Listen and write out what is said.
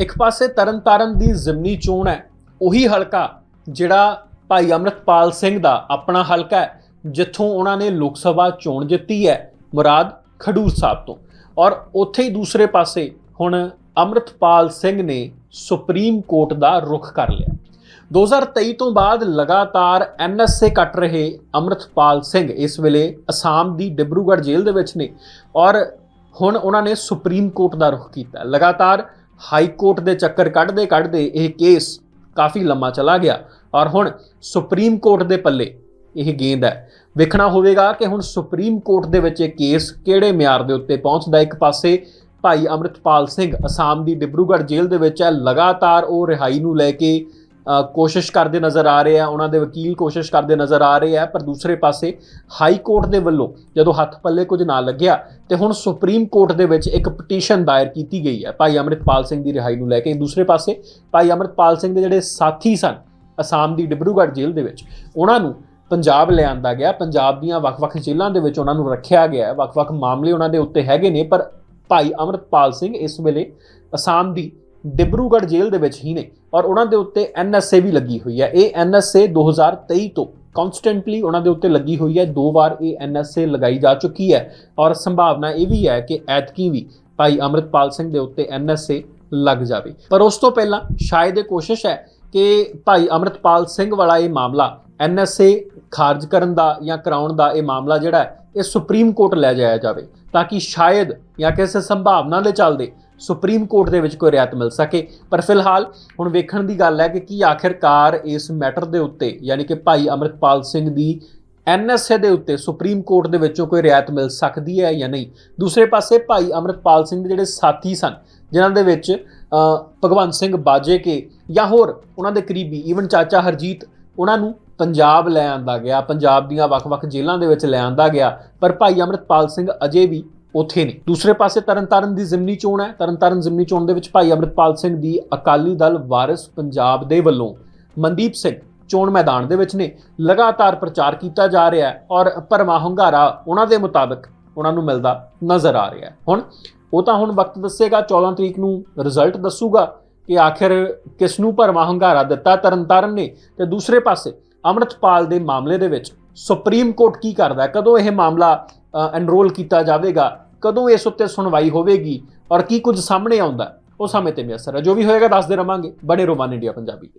ਇੱਕ ਪਾਸੇ ਤਰਨਤਾਰਨ ਦੀ ਜ਼ਿਮਨੀ ਚੋਣ ਹੈ, ਉਹੀ ਹਲਕਾ ਜਿਹੜਾ ਭਾਈ ਅਮਰਤਪਾਲ ਸਿੰਘ ਦਾ ਆਪਣਾ ਹਲਕਾ ਹੈ, ਜਿੱਥੋਂ ਉਹਨਾਂ ਨੇ ਲੋਕ ਸਭਾ ਚੋਣ ਜਿੱਤੀ ਹੈ, ਮੁਰਾਦ ਖਡੂਰ ਸਾਹਿਬ ਤੋਂ। ਔਰ ਉੱਥੇ ਹੀ ਦੂਸਰੇ ਪਾਸੇ ਹੁਣ ਅਮਰਤਪਾਲ ਸਿੰਘ ਨੇ ਸੁਪਰੀਮ ਕੋਰਟ ਦਾ ਰੁਖ ਕਰ ਲਿਆ। 2023 ਤੋਂ ਬਾਅਦ ਲਗਾਤਾਰ ਐਨਐਸਏ ਕੱਟ ਰਹੇ ਅਮਰਤਪਾਲ ਸਿੰਘ ਇਸ ਵੇਲੇ ਅਸਾਮ ਦੀ ਡਿਬਰੂਗੜ੍ਹ ਜੇਲ੍ਹ ਦੇ ਵਿੱਚ ਨੇ ਔਰ ਹੁਣ ਉਹਨਾਂ ਨੇ ਸੁਪਰੀਮ ਕੋਰਟ ਦਾ ਰੁਖ ਕੀਤਾ। ਲਗਾਤਾਰ ਹਾਈ ਕੋਰਟ ਦੇ ਚੱਕਰ ਕੱਢਦੇ ਕੱਢਦੇ ਇਹ ਕੇਸ ਕਾਫੀ ਲੰਮਾ ਚਲਾ ਗਿਆ। ਔਰ ਹੁਣ ਸੁਪਰੀਮ ਕੋਰਟ ਦੇ ਪੱਲੇ ਇਹ ਗੇਂਦ ਹੈ। ਵੇਖਣਾ ਹੋਵੇਗਾ ਕਿ ਹੁਣ ਸੁਪਰੀਮ ਕੋਰਟ ਦੇ ਵਿੱਚ ਇਹ ਕੇਸ ਕਿਹੜੇ ਮਿਆਰ ਦੇ ਉੱਤੇ ਪਹੁੰਚਦਾ ਇੱਕ ਪਾਸੇ ਭਾਈ ਅਮਰਿਤਪਾਲ ਸਿੰਘ ਅਸਾਮ ਦੀ ਡਿਬਰੂਗੜ੍ਹ ਜੇਲ੍ਹ ਦੇ ਵਿੱਚ ਹੈ। ਲਗਾਤਾਰ ਉਹ ਰਿਹਾਈ ਨੂੰ ਲੈ ਕੇ ਕੋਸ਼ਿਸ਼ ਕਰਦੇ ਨਜ਼ਰ ਆ ਰਹੇ ਆ, ਉਹਨਾਂ ਦੇ ਵਕੀਲ ਕੋਸ਼ਿਸ਼ ਕਰਦੇ ਨਜ਼ਰ ਆ ਰਹੇ ਆ, ਪਰ ਦੂਸਰੇ ਪਾਸੇ ਹਾਈ ਕੋਰਟ ਦੇ ਵੱਲੋਂ ਜਦੋਂ ਹੱਥ ਪੱਲੇ ਕੁਝ ਨਾ ਲੱਗਿਆ, ਤੇ ਹੁਣ ਸੁਪਰੀਮ ਕੋਰਟ ਦੇ ਵਿੱਚ ਇੱਕ ਪਟੀਸ਼ਨ ਦਾਇਰ ਕੀਤੀ ਗਈ ਹੈ, ਭਾਈ ਅਮਰਿਤਪਾਲ ਸਿੰਘ ਦੀ ਰਿਹਾਈ ਨੂੰ ਲੈ ਕੇ। ਦੂਸਰੇ ਪਾਸੇ ਭਾਈ ਅਮਰਿਤਪਾਲ ਸਿੰਘ ਦੇ ਜਿਹੜੇ ਸਾਥੀ ਸਨ, ਅਸਾਮ ਦੀ ਡਿਬਰੂਗੜ੍ਹ ਜੇਲ੍ਹ ਦੇ ਵਿੱਚ, ਉਹਨਾਂ ਨੂੰ ਪੰਜਾਬ ਲਿਆਂਦਾ ਗਿਆ। ਪੰਜਾਬ ਦੀਆਂ ਵੱਖ-ਵੱਖ ਜੇਲ੍ਹਾਂ ਦੇ ਵਿੱਚ ਉਹਨਾਂ ਨੂੰ ਰੱਖਿਆ ਗਿਆ ਵੱਖ-ਵੱਖ ਮਾਮਲੇ ਉਹਨਾਂ ਦੇ ਉੱਤੇ ਹੈਗੇ ਨੇ, ਪਰ ਭਾਈ ਅਮਰਤਪਾਲ ਸਿੰਘ ਇਸ ਵੇਲੇ ਅਸਾਮ ਦੀ ਡਿਬਰੂਗੜ੍ਹ ਜੇਲ੍ਹ ਦੇ ਵਿੱਚ ਹੀ ਨੇ। ਔਰ ਉਹਨਾਂ ਦੇ ਉੱਤੇ ਐਨਐਸਏ ਵੀ ਲੱਗੀ ਹੋਈ ਹੈ। ਇਹ ਐਨਐਸਏ 2023 ਤੋਂ ਕਨਸਟੈਂਟਲੀ ਉਹਨਾਂ ਦੇ ਉੱਤੇ ਲੱਗੀ ਹੋਈ ਹੈ। ਦੋ ਵਾਰ ਇਹ ਐਨਐਸਏ ਲਗਾਈ ਜਾ ਚੁੱਕੀ ਹੈ ਔਰ ਸੰਭਾਵਨਾ ਇਹ ਵੀ ਹੈ ਕਿ ਐਤਕੀ ਵੀ ਭਾਈ ਅਮਰਤਪਾਲ ਸਿੰਘ ਦੇ ਉੱਤੇ ਐਨਐਸਏ ਲੱਗ ਜਾਵੇ। ਪਰ ਉਸ ਤੋਂ ਪਹਿਲਾਂ ਸ਼ਾਇਦ ਇਹ ਕੋਸ਼ਿਸ਼ ਹੈ ਕਿ ਭਾਈ ਅਮਰਤਪਾਲ ਸਿੰਘ ਵਾਲਾ ਇਹ ਮਾਮਲਾ ਐਨਐਸਏ ਖਾਰਜ ਕਰਨ ਦਾ ਜਾਂ ਕਰਾਉਣ ਦਾ ਇਹ ਮਾਮਲਾ ਜਿਹੜਾ ਹੈ, ਇਹ ਸੁਪਰੀਮ ਕੋਰਟ ਲੈ ਜਾਇਆ ਜਾਵੇ ਤਾਂ ਕਿ ਸ਼ਾਇਦ ਜਾਂ ਕਿਸੇ ਸੰਭਾਵਨਾ ਦੇ ਚੱਲਦੇ ਸੁਪਰੀਮ ਕੋਰਟ ਦੇ ਵਿੱਚ ਕੋਈ ਰਿਆਇਤ ਮਿਲ ਸਕੇ। ਪਰ ਫਿਲਹਾਲ ਹੁਣ ਵੇਖਣ ਦੀ ਗੱਲ ਹੈ ਕਿ ਕੀ ਆਖਿਰਕਾਰ ਇਸ ਮੈਟਰ ਦੇ ਉੱਤੇ, ਯਾਨੀ ਕਿ ਭਾਈ ਅਮਰਿਤਪਾਲ ਸਿੰਘ ਦੀ ਐਨਐਸਏ ਦੇ ਉੱਤੇ ਸੁਪਰੀਮ ਕੋਰਟ ਦੇ ਵਿੱਚੋਂ ਕੋਈ ਰਿਆਇਤ ਮਿਲ ਸਕਦੀ ਹੈ ਜਾਂ ਨਹੀਂ? ਦੂਸਰੇ ਪਾਸੇ ਭਾਈ ਅਮਰਿਤਪਾਲ ਸਿੰਘ ਦੇ ਜਿਹੜੇ ਸਾਥੀ ਸਨ, ਜਿਨ੍ਹਾਂ ਦੇ ਵਿੱਚ ਭਗਵੰਤ ਸਿੰਘ ਬਾਜੇ ਕੇ ਜਾਂ ਹੋਰ ਉਹਨਾਂ ਦੇ ਕਰੀਬੀ ਈਵਨ ਚਾਚਾ ਹਰਜੀਤ, ਉਹਨਾਂ ਨੂੰ ਪੰਜਾਬ ਲੈ ਆਂਦਾ ਗਿਆ, ਪੰਜਾਬ ਦੀਆਂ ਵੱਖ-ਵੱਖ ਜੇਲ੍ਹਾਂ ਦੇ ਵਿੱਚ ਲੈ ਆਂਦਾ ਗਿਆ। ਪਰ ਭਾਈ ਅਮਰਿਤਪਾਲ ਸਿੰਘ ਅਜੇ ਵੀ ਉੱਥੇ ਨੇ। ਦੂਸਰੇ ਪਾਸੇ ਤਰਨਤਾਰਨ ਦੀ ਜ਼ਿਮਨੀ ਚੋਣ ਹੈ। ਤਰਨਤਾਰਨ ਜ਼ਿਮਨੀ ਚੋਣ ਦੇ ਵਿੱਚ ਭਾਈ ਅਮਰਿਤਪਾਲ ਸਿੰਘ ਦੀ ਅਕਾਲੀ ਦਲ ਵਾਰਿਸ ਪੰਜਾਬ ਦੇ ਵੱਲੋਂ ਮਨਦੀਪ ਸਿੰਘ ਚੋਣ ਮੈਦਾਨ ਦੇ ਵਿੱਚ ਨੇ। ਲਗਾਤਾਰ ਪ੍ਰਚਾਰ ਕੀਤਾ ਜਾ ਰਿਹਾ ਹੈ ਔਰ ਭਰਮਾ ਹੁੰਗਾਰਾ ਉਹਨਾਂ ਦੇ ਮੁਤਾਬਕ ਉਹਨਾਂ ਨੂੰ ਮਿਲਦਾ ਨਜ਼ਰ ਆ ਰਿਹਾ ਹੈ। ਹੁਣ ਉਹ ਤਾਂ ਹੁਣ ਵਕਤ ਦੱਸੇਗਾ 14 ਤਰੀਕ ਨੂੰ ਰਿਜ਼ਲਟ ਦੱਸੂਗਾ ਕਿ ਆਖਿਰ ਕਿਸ ਨੂੰ ਭਰਮਾ ਹੁੰਗਾਰਾ ਦਿੱਤਾ ਤਰਨਤਾਰਨ ਨੇ। ਤੇ ਦੂਸਰੇ ਪਾਸੇ ਅਮਰਤਪਾਲ ਦੇ ਮਾਮਲੇ ਦੇ ਵਿੱਚ ਸੁਪਰੀਮ ਕੋਰਟ ਕੀ ਕਰਦਾ ਕਦੋਂ ਇਹ ਮਾਮਲਾ ਐਨਰੋਲ ਕੀਤਾ ਜਾਵੇਗਾ? ਕਦੋਂ ਇਸ ਉੱਤੇ ਸੁਣਵਾਈ ਹੋਵੇਗੀ ਔਰ ਕੀ ਕੁਝ ਸਾਹਮਣੇ ਆਉਂਦਾ, ਉਹ ਸਮੇਂ ਤੇ ਮੇਅਸਰ ਹੈ। ਜੋ ਵੀ ਹੋਏਗਾ, ਦੱਸਦੇ ਰਵਾਂਗੇ। ਬਣੇ ਰੋਮਾਨ ਇੰਡੀਆ ਪੰਜਾਬੀ